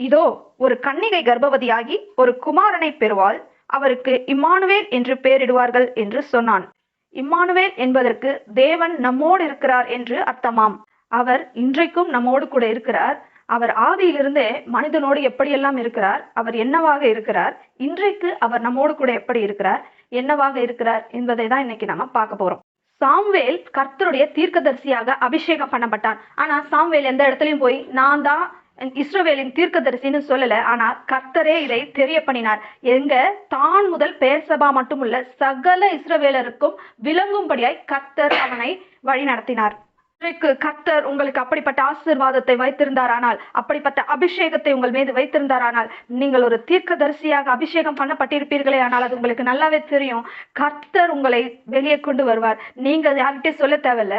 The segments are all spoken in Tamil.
இதோ ஒரு கன்னிகை கர்ப்பவதியாகி ஒரு குமாரனை பெறுவாள். அவருக்கு இம்மானுவேல் என்று பெயரிடுவார்கள் என்று சொன்னான். இம்மானுவேல் என்பதற்கு தேவன் நம்மோடு இருக்கிறார் என்று அர்த்தமாம். அவர் இன்றைக்கும் நம்மோடு கூட இருக்கிறார். அவர் ஆதியிலிருந்தே மனிதனோடு எப்படியெல்லாம் இருக்கிறார்? அவர் என்னவாக இருக்கிறார்? இன்றைக்கு அவர் நம்மோடு கூட எப்படி இருக்கிறார்? என்னவாக இருக்கிறார் என்பதை தான் இன்னைக்கு நாம பார்க்க போறோம். சாம்வேல் கர்த்தருடைய தீர்க்கதரிசியாக அபிஷேகம் பண்ணப்பட்டான். ஆனா சாம்வேல் எந்த இடத்துலயும் போய் நான் தான் இஸ்ரோவேலின் தீர்க்கதரிசின்னு சொல்லல ஆனா கர்த்தரே இதை தெரிய பண்ணினார் எங்க? தான் முதல் பெயர் சபா மட்டுமல்ல சகல இஸ்ரோவேலருக்கும் விளங்கும்படியாய் கர்த்தர் அவனை வழி நடத்தினார் இன்றைக்கு கர்த்தர் உங்களுக்கு அப்படிப்பட்ட ஆசீர்வாதத்தை வைத்திருந்தாரானால் அப்படிப்பட்ட அபிஷேகத்தை உங்கள் மீது வைத்திருந்தாரானால் நீங்கள் ஒரு தீர்க்கதரிசியாக அபிஷேகம் பண்ணப்பட்டிருப்பீர்களே ஆனால் அது உங்களுக்கு நல்லாவே தெரியும். கர்த்தர் உங்களை வெளியே கொண்டு வருவார். நீங்கள் யார்கிட்டயும் சொல்ல தேவையில்ல.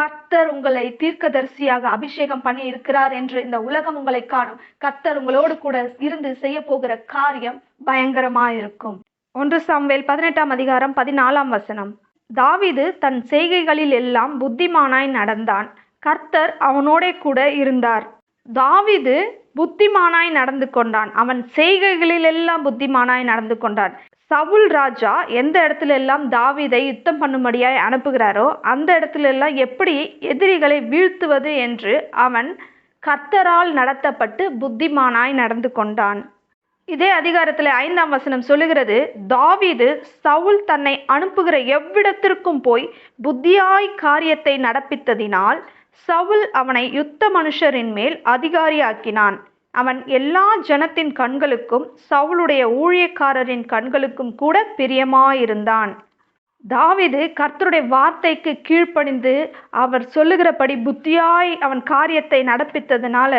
கர்த்தர் உங்களை தீர்க்கதரிசியாக அபிஷேகம் பண்ணி இருக்கிறார் என்று இந்த உலகம் உங்களை காணும். கர்த்தர் உங்களோடு கூட இருந்து செய்ய போகிற காரியம் பயங்கரமா இருக்கும் ஒன்று சாம்வேல் பதினெட்டாம் அதிகாரம் பதினாலாம் வசனம். தாவீது தன் செய்கைகளில் எல்லாம் புத்திமானாய் நடந்தான். கர்த்தர் அவனோடே கூட இருந்தார். தாவிது புத்திமானாய் நடந்து கொண்டான். அவன் செய்கைகளில் எல்லாம் புத்திமானாய் நடந்து கொண்டான். சவுல் ராஜா எந்த இடத்துல எல்லாம் தாவிதை யுத்தம் பண்ணும்படியாய் அனுப்புகிறாரோ அந்த இடத்துல எல்லாம் எப்படி எதிரிகளை வீழ்த்துவது என்று அவன் கர்த்தரால் நடத்தப்பட்டு புத்திமானாய் நடந்து கொண்டான். இதே அதிகாரத்தில் ஐந்தாம் வசனம் சொல்லுகிறது தாவீது சவுல் தன்னை அனுப்புகிற எவ்விடத்திற்கும் போய் புத்தியாய் காரியத்தை நடப்பித்ததினால் சவுல் அவனை யுத்த மனுஷரின் மேல் அதிகாரியாக்கினான். அவன் எல்லா ஜனத்தின் கண்களுக்கும் சவுளுடைய ஊழியக்காரரின் கண்களுக்கும் கூட பிரியமாயிருந்தான். தாவீது கர்த்தருடைய வார்த்தைக்கு கீழ்ப்பணிந்து அவர் சொல்லுகிறபடி புத்தியாய் அவன் காரியத்தை நடப்பித்ததுனால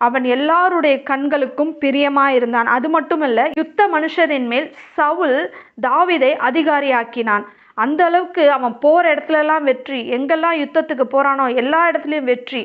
அவன் எல்லாருடைய கண்களுக்கும் பிரியமாயிருந்தான். அது மட்டுமல்ல யுத்த மனுஷரின் மேல் சவுல் தாவிதை அதிகாரியாக்கினான். அந்த அளவுக்கு அவன் போற இடத்துல எல்லாம் வெற்றி எங்கெல்லாம் யுத்தத்துக்கு போறானோ எல்லா இடத்துலையும் வெற்றி.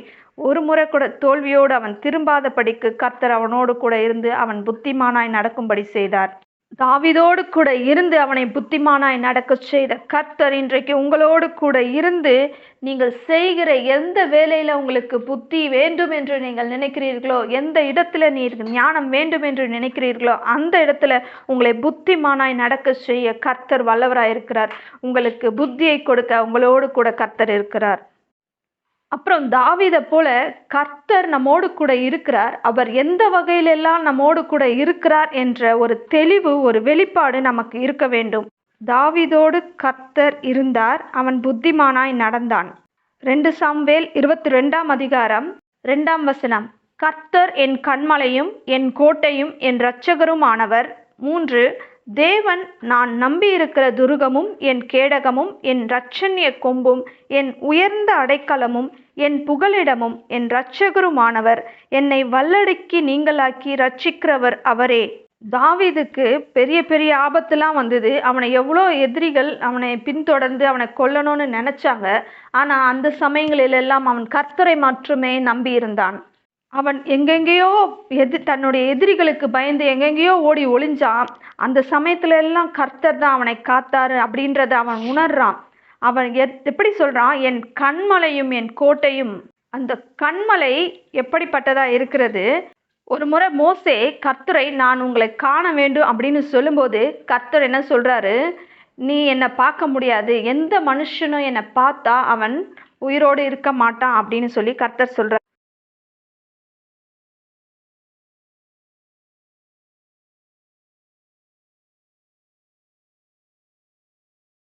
ஒரு முறை கூட தோல்வியோடு அவன் திரும்பாத படிக்கு கர்த்தர் அவனோடு கூட இருந்து அவன் புத்திமானாய் நடக்கும்படி செய்தார். தாவிதோடு கூட இருந்து அவனை புத்திமானாய் நடக்கச் செய்த கர்த்தர் இன்றைக்கு உங்களோடு கூட இருந்து நீங்கள் செய்கிற எந்த வேலையில் உங்களுக்கு புத்தி வேண்டும் என்று நீங்கள் நினைக்கிறீர்களோ எந்த இடத்துல நீர் ஞானம் வேண்டும் என்று நினைக்கிறீர்களோ அந்த இடத்துல உங்களை புத்திமானாய் நடக்க செய்ய கர்த்தர் வல்லவராய் இருக்கிறார் உங்களுக்கு புத்தியை கொடுக்க உங்களோடு கூட கர்த்தர் இருக்கிறார். அப்புறம் தாவிதை போல கர்த்தர் நம்மோடு கூட இருக்கிறார். அவர் எந்த வகையிலெல்லாம் நம்மோடு கூட இருக்கிறார் என்ற ஒரு தெளிவு ஒரு வெளிப்பாடு நமக்கு இருக்க வேண்டும். தாவிதோடு கர்த்தர் இருந்தார். அவன் புத்திமானாய் நடந்தான். ரெண்டு சாம்வேல் இருபத்தி ரெண்டாம் அதிகாரம் ரெண்டாம் வசனம். கர்த்தர் என் கண்மலையும் என் கோட்டையும் என் இரட்சகருமானவர். மூன்று தேவன் நான் நம்பியிருக்கிற துருகமும் என் கேடகமும் என் இரட்சண்ய கொம்பும் என் உயர்ந்த அடைக்கலமும் என் புகலிடமும் என் இரட்சகருமானவர். என்னை வல்லடக்கி நீங்களாக்கி ரட்சிக்கிறவர் அவரே. தாவீதுக்கு பெரிய பெரிய ஆபத்துலாம் வந்தது. அவனை எவ்வளோ எதிரிகள் அவனை பின்தொடர்ந்து அவனை கொல்லணும்னு நினச்சாங்க. ஆனால் அந்த சமயங்களிலெல்லாம் அவன் கர்த்தரை மட்டுமே நம்பியிருந்தான். அவன் எங்கெங்கேயோ எதி தன்னுடைய எதிரிகளுக்கு பயந்து எங்கெங்கேயோ ஓடி ஒளிஞ்சான். அந்த சமயத்துல எல்லாம் கர்த்தர் தான் அவனை காத்தாரு அப்படின்றத அவன் உணர்றான். அவன் எத் எப்படி சொல்றான்? என் கண்மலையும் என் கோட்டையும். அந்த கண்மலை எப்படிப்பட்டதா இருக்கிறது? ஒரு முறை மோசே கர்த்தரை நான் உங்களை காண வேண்டும் அப்படின்னு சொல்லும்போது கர்த்தர் என்ன சொல்றாரு? நீ என்னை பார்க்க முடியாது. எந்த மனுஷனும் என்னை பார்த்தா அவன் உயிரோடு இருக்க மாட்டான் அப்படின்னு சொல்லி கர்த்தர் சொல்கிறார்